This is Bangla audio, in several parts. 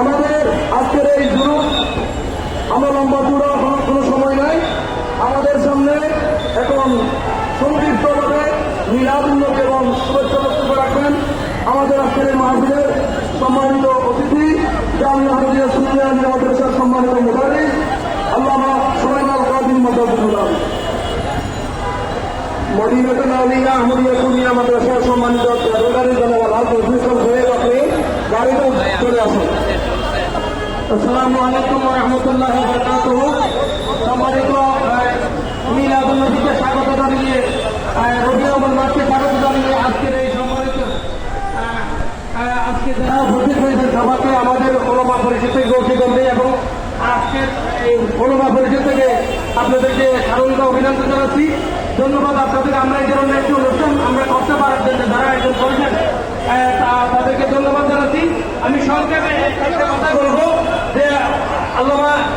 আমাদের আজকের এই জুলুস আমরা লম্বা হওয়ার কোনো সময় নাই। আমাদের সামনে এখন সংক্ষিপ্তভাবে মিলাদুল্লভ এবং শুভেচ্ছা বক্তব্য রাখবেন। আমাদের আজকের এই মাহফিলের সম্মানিত অতিথি, জামিয়া হাজিয়া সুনিয়া মাদ্রাসার সম্মানিত মুদারি আল্লামা সোলাইমাল কাদিম মদাবুল্লাহ মদিনাতে নাউলিয়া আহমদিয়া কুনিয়া মাদ্রাসার সম্মানিত রোগারি জনগণ আল ফজল হয়ে আপনি গাড়িতে চলে আসুন আসসালামু আলাইকুম রহমতুল্লাহ বরকাতুহ। সম্মানিত মিলাদুল নবীকে স্বাগত জানিয়ে রবিউল মাসকে স্বাগত জানিয়ে আজকের এই সম্মানিত আজকে যারা উপস্থিত হয়েছে সভাতে আমাদের ওলমা পরিষদ থেকে গৌরীগঞ্জে এবং আজকের এই ওলমা পরিষদ থেকে আপনাদেরকে সারঙ্গা অভিনন্দন জানাচ্ছি। ধন্যবাদ আপনাদের আমরা এই ধরনের একটি আমরা করতে পারার জন্য যারা একজন করেছেন তাদেরকে ধন্যবাদ জানাচ্ছি। আমি সংক্ষেপে একটা কথা বলব যে আল্লামা একটা কস্তানি বলেছেন রাহিমাল্লাহ ইমরান ইত্তাখাযা লায়ালি আশআরা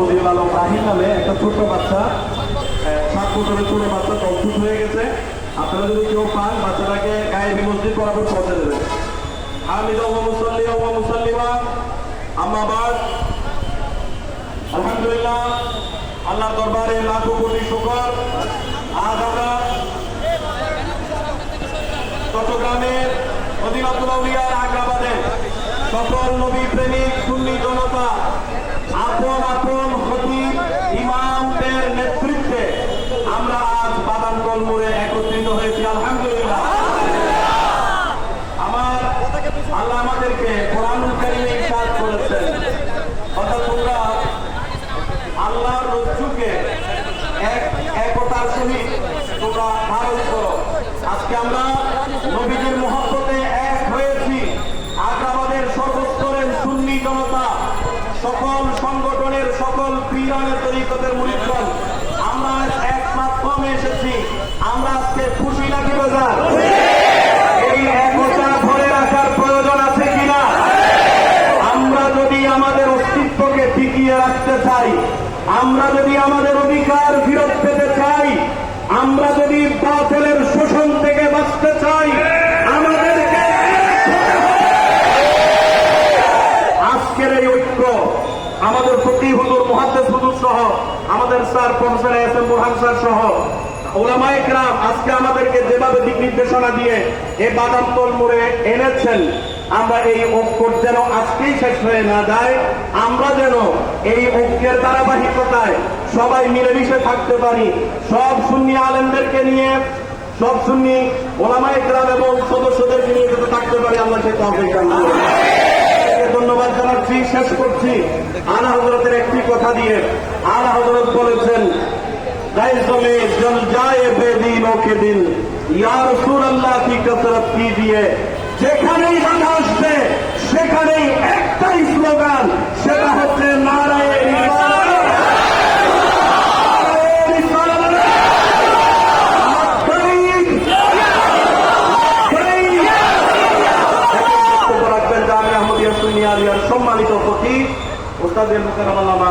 বদিউল আলম রাহিম নামে একটা সকল নবী প্রেমিক সুন্নি জনতা আপন আপন খতিব ইমামদের নেতৃত্বে আমরা আজ বাদামকল মোড়ে একত্রিত হয়েছি আলহামদুলিল্লাহ আমার আল্লাহ আমাদেরকে কোরআনুল কারিমে ইরশাদ করেছেন অর্থাৎ তোমরা আল্লাহর রজ্জুকে এক একতার সহিত তোমরা ধারণ করো আজকে আমরা নবীজির মহব্বতে এক হয়েছি। আগ্রাবাদের সর্বস্তরের সুন্নি জনতা, সকল সংগঠনের, সকল পীরানের তরিকতের মুরিদগণ, আমরা এক মাধ্যমে এসেছি। আমরা আজকে খুশি নাকি বাজার এই একতা ধরে রাখার প্রয়োজন আছে কিনা আমরা যদি আমাদের অস্তিত্বকে টিকিয়ে রাখতে চাই আমরা যদি আমাদের অধিকার ফিরত পেতে চাই আমরা যদি বাতিলের শোষণ থেকে বাঁচতে চাই আমাদেরকে আজকের এই ঐক্য আমাদের প্রতি হুজুর মহাদ্দেশ হুজুর সহ স্যার প্রফেসর সহ আজকে আমাদেরকে যেভাবে দিক নির্দেশনা দিয়ে বাদামতল মোড়ে এনেছেন, আমরা এই ঐক্যর যেন আজকেই শেষ হয়ে না যায়, আমরা যেন এই ঐক্যের ধারাবাহিকতায় সবাই মিলেমিশে থাকতে পারি। সব সুন্নি আলেমদেরকে নিয়ে, সব সুন্নি ওলামায়ে কেরাম এবং সদস্যদেরকে নিয়ে যাতে থাকতে পারি আমরা সেই তহবিল ধন্যবাদ জানাচ্ছি, শেষ করছি। আলা হজরতের একটি কথা দিয়ে আলা হজরত বলেছেন যেখানেই বাধা সেখানেই একটাই স্লোগান, সেটা হচ্ছে নারায় বক্তব্য রাখবেন জামি আহমদিয়া সুনিয়া আলিয়ার সম্মানিত প্রতি ওস্তাদের মুখের আল্লামা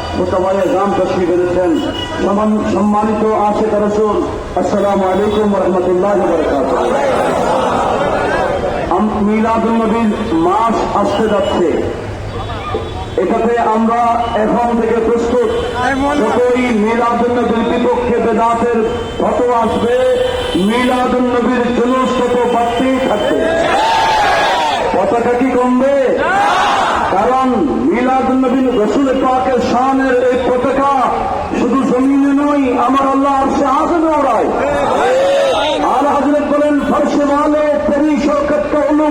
মোতাবায়ে জাম তশরি বেড়েছেন সম্মানিত আশেখ রসুল, আসসালামু আলাইকুম রহমতুল্লাহ মিলাদুল নবীর মাস আসতে যাচ্ছে। এটাতে আমরা এখন থেকে প্রস্তুত। যতই মিলাদুল নবীর বিপক্ষে বেদাতের ফটো আসবে মিলাদুল নবীর জুলুস তত বাড়তেই থাকবে। পতাকা কি কমবে? কারণ আসছি শানের এই পতাকা শুধু জমিনে নয়, আমার আল্লাহ আসে আজমে ওড়ায়। আর হাজরে বলেন ফার্শে মালে পেরিস ও কত্তা হলো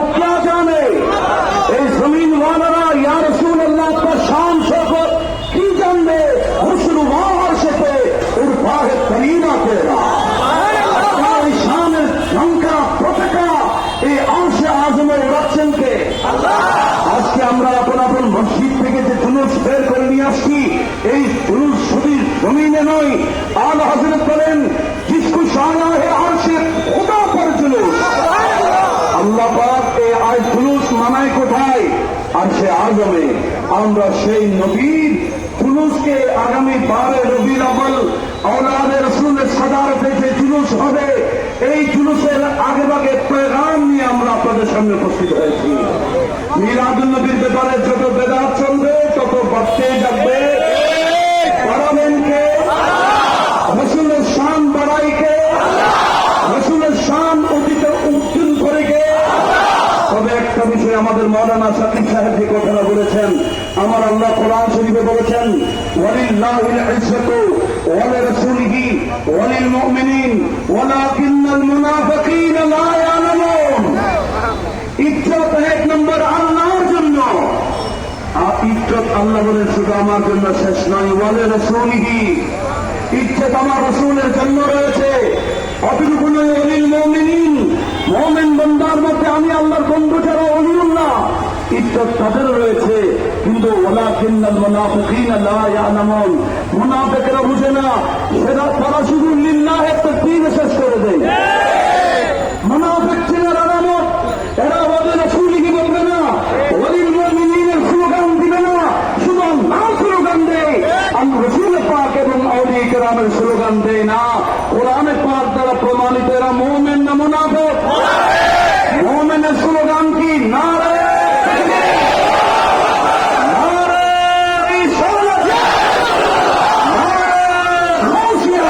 এই জুলুস শুধুর জমিনে নয়। আল হজরত বলেন জিসকু শাহনাহে আরশে খোদা পর আল্লাহ এই আজ জুলুস মানায় কোথায়? আর সে আজমে। আমরা সেই নবীর জুলুসকে আগামী বারে রবির আবল আওলাদের রসুলের সাদারতে যে জুলুস হবে, এই জুলুসের আগে ভাগে পেগাম নিয়ে আমরা আপনাদের সামনে উপস্থিত হয়েছি। মিলাদুল নবীর ব্যাপারে যত বেদাত চলবে, তত বাড়তে যাবে বাড়াবেন কে রসুলের শান বাড়াইকে রসুলের শান অতীতে উত্তীর্ণ করে গে তবে একটা বিষয় আমাদের মৌলানা সাকিব সাহেব যে কথাটা বলেছেন, আমার আল্লাহ কোরআন শরীফে বলেছেন লিল মুমিনিন ওয়ালাকিন্নাল মুনাফিকিনা লা ইয়ালামুন। ইজ্জত এক নম্বর আল্লাহর জন্য। ইজ্জত আল্লাহ শুধু আমার জন্য শেষ নয়, ওয়ালে রসুলিহি। ইজ্জত আমার রসুলের জন্য রয়েছে। অতটুকু নয় অলিল মোমেন বন্দার মধ্যে আমি আল্লাহর বন্ধু ইজ্জত তাদের রয়েছে, কিন্তু ওলা কিন্নাল মোনাফিকিন লা ইয়ালামুন। মুনাফিকরা বুঝে না সেটা তারা শুধু লিল্লাহের তাকবীর শেষ করে দেয়। মুনাফিক আলামত এরা বলবে না? স্লোগান দিবে না, শুধু স্লোগান দেয়। পাক এবং স্লোগান দেয় না কোরআনে পাক দ্বারা প্রমাণিত এরা মোমেন না মুনাফিক মোমেনের স্লোগান কি না রে নারে রিসালাত, নারে গাউসিয়া,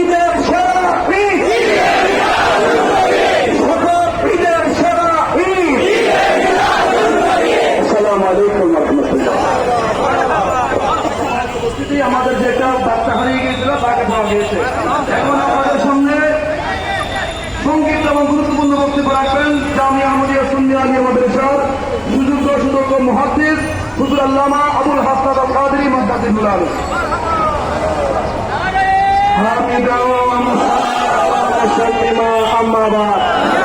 ঈদের সেরা ঈদ। ঈদের সেরা ঈদ আসসালামু আলাইকুম রহমতুল্লাহ উপস্থিতি আমাদের যেটা বাচ্চা হারিয়ে গিয়েছিল তাকে পাওয়া গিয়েছে এখন আমাদের সামনে সংগীত এবং গুরুত্বপূর্ণ বক্তব্য রাখবেন জামি আহমদিয়া সুন্নি আলী মাদ্রাসার সুযোগ্য সুযোগ্য মহাদ্দিস হুজুর আল্লামা আবুল হাসাদ কাদরি মাদ্দাসিবুল আলম হামিদা ওয়া মুসাল্লিমা আম্মা বাদ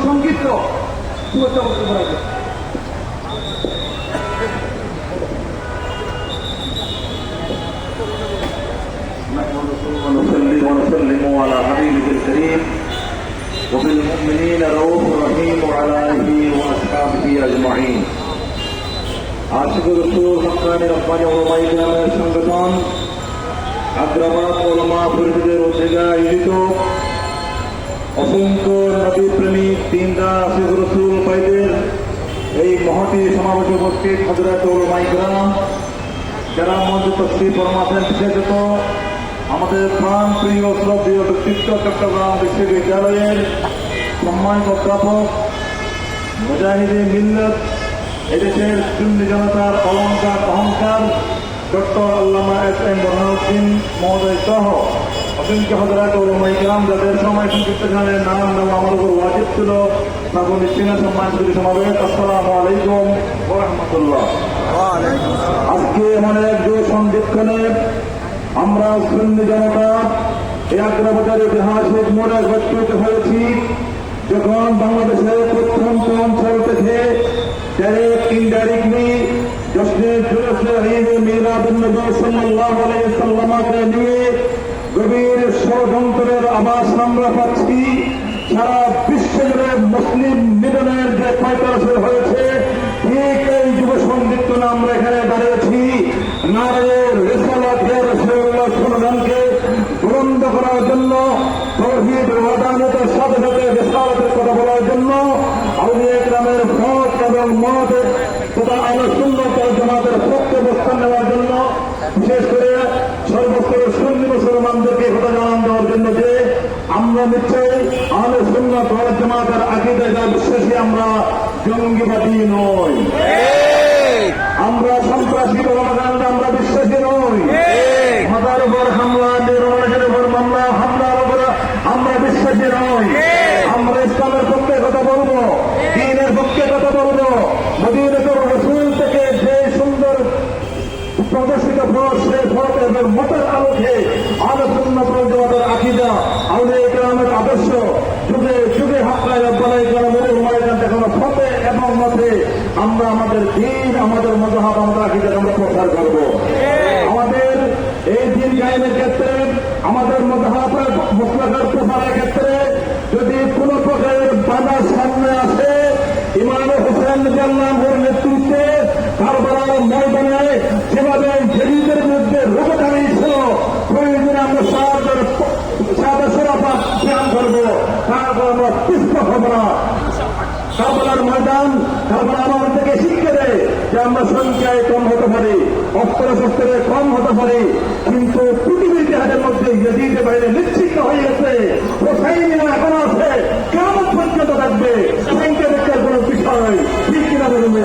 হুজুর সংক্ষিপ্ত শুভেচ্ছা বক্তব্য রাখবেন نحمده ونصلي ونسلم على حبيبه الكريم وبالمؤمنين رؤوف رحيم وعلى اله واصحابه اجمعين আশিক রসুল হকানি রব্বানি ওলামাই গ্রামের সংগঠন আগ্রাবাদ ওলামা পরিষদের উদ্যোগে আয়োজিত অসংখ্য নবী প্রেমিক তিনটা আশিক রসুল ভাইদের এই মহতি সমাবেশে উপস্থিত হজরত ওলামাই গ্রাম যারা মঞ্চ তস্তি পরমাছেন বিশেষত আমাদের প্রাণ প্রিয় শ্রদ্ধীয় ব্যক্তিত্ব চট্টগ্রাম বিশ্ববিদ্যালয়ের সম্মানিত অধ্যাপক মুজাহিদে মিল্লত, এদেশের সুন্নি জনতার অলঙ্কার অহংকার ডক্টর আল্লামা এস এম বরহাউদ্দিন মহোদয় সহ অসংখ্য হজরাত ওলমাই গ্রাম যাদের সময় সংক্ষিপ্ত খানের নাম নেওয়া আমার উপর ওয়াজিব ছিল তারপর নিশ্চিন্ত সম্মান করে সমাবেশ। আসসালামু আলাইকুম ওয়া আজকে এমন এক যে সন্ধিক্ষণে আমরা সুন্নি জনতা এই আগ্রাবাদের ঐতিহাসিক মোড়ে একত্রিত হয়েছি, যখন বাংলাদেশের প্রত্যন্ত অঞ্চল থেকে ডাইরেক্ট ইনডাইরেক্টলি জশ্নে জুলুসে ঈদ মিলাদুন নবী সাল্লাল্লাহু আলাইহি সাল্লামকে নিয়ে গভীর ষড়যন্ত্রের আবাস আমরা পাচ্ছি। সারা বিশ্বের মুসলিম মিলনের যে পয়তাশে হয়েছে ঠিক এই যুব সন্দিগ্ধ আমরা এখানে দাঁড়িয়েছি নারায়ের রেসালাতের রসুল্লাহ সুলতানকে বুলন্দ করার জন্য তৌহিদ ওয়াদানতের সাথে সাথে রেসালাতের কথা বলার জন্য আউলিয়া গ্রামের মত এবং মত তথা আলো সুন্দর জমাতের পক্ষে অবস্থান নেওয়ার জন্য বিশেষ করে সর্বস্তরের সুন্নি মুসলমানদেরকে কথা জানান দেওয়ার জন্য যে আমরা নিশ্চয়ই আলো সুন্নাত ওয়াল জামাতের আকিদায় যা বিশ্বাসী আমরা জঙ্গিবাদী নই। আমরা সন্ত্রাসী কর্মকাণ্ডে আমরা বিশ্বাসী নই মাতার উপর হামলা নির্মাণের উপর মামলা হামলার উপর আমরা বিশ্বাসী নই আমরা ইসলামের পক্ষে কথা বলব দিনের পক্ষে কথা বলব মদিনাতুর রসুল থেকে যে সুন্দর প্রদর্শিত পথ সেই পথ এবং মতের আলোকে আলোচন্য প্রজমাদের আকিদা আমাদের গ্রামের আদর্শ যুগে যুগে হাক্কায় রব্বালাই গ্রামের উমায়গান দেখানো পথে এবং মতে আমরা আমাদের দিন আমাদের আমরা আকিদা আমরা প্রচার করব? আমাদের এই দিন গায়নের ক্ষেত্রে আমাদের মজাহাবের মশলাকার প্রচারের ক্ষেত্রে যদি কোনো প্রকারের বাধা সামনে আসে ইমাম হোসেন জান্নামের নেতৃত্বে কারবালার ময়দানে যেভাবে জেরিদের বিরুদ্ধে রোগ দাঁড়িয়েছিল প্রয়োজনে আমরা সাহায্যের সাহায্য সরাফা ধ্যান করব। তারপর আমরা পিস্ত হব না। কারবালার ময়দান কারবালা আমাদের থেকে শিক্ষা দেয় যে আমরা সংখ্যায় কম হতে পারি অস্ত্র শস্ত্রে কম হতে পারি, কিন্তু পৃথিবীর ইতিহাসের মধ্যে ইয়েজিদের বাইরে নিশ্চিত হয়ে গেছে হোসাইনিরা এখন আছে, কেমন পর্যন্ত থাকবে সংখ্যা দেখার কোন বিষয়, ঠিক কিনা বলুন?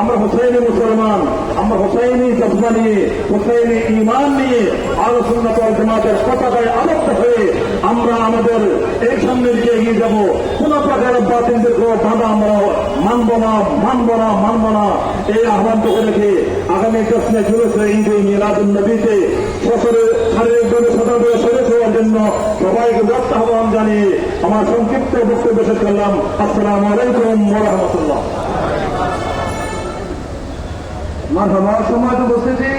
আমরা হোসাইনি মুসলমান, আমরা হোসাইনি চশমা নিয়ে, হোসাইনি ইমান নিয়ে আলোচনা জামাতের পতাকায় আবদ্ধ হয়ে আমরা আমাদের এই সামনের দিকে এগিয়ে যাব। কোন প্রকার বাতিলদের কোনো বাধা আমরা মানব না মানব না মানব না। এই আহ্বান করে রেখে আগামী প্রশ্নে জুলুসে ঈদ মিলাদুল নবীতে। সফরে শারীরিকভাবে সতর্ক শরীর হওয়ার জন্য সবাইকে ব্যস্ত আহ্বান জানিয়ে আমার সংক্ষিপ্ত বক্তব্য শেষ করলাম। আসসালামু আলাইকুম ওরহমতুল্লাহ মার সমাজ উপস্থিতি।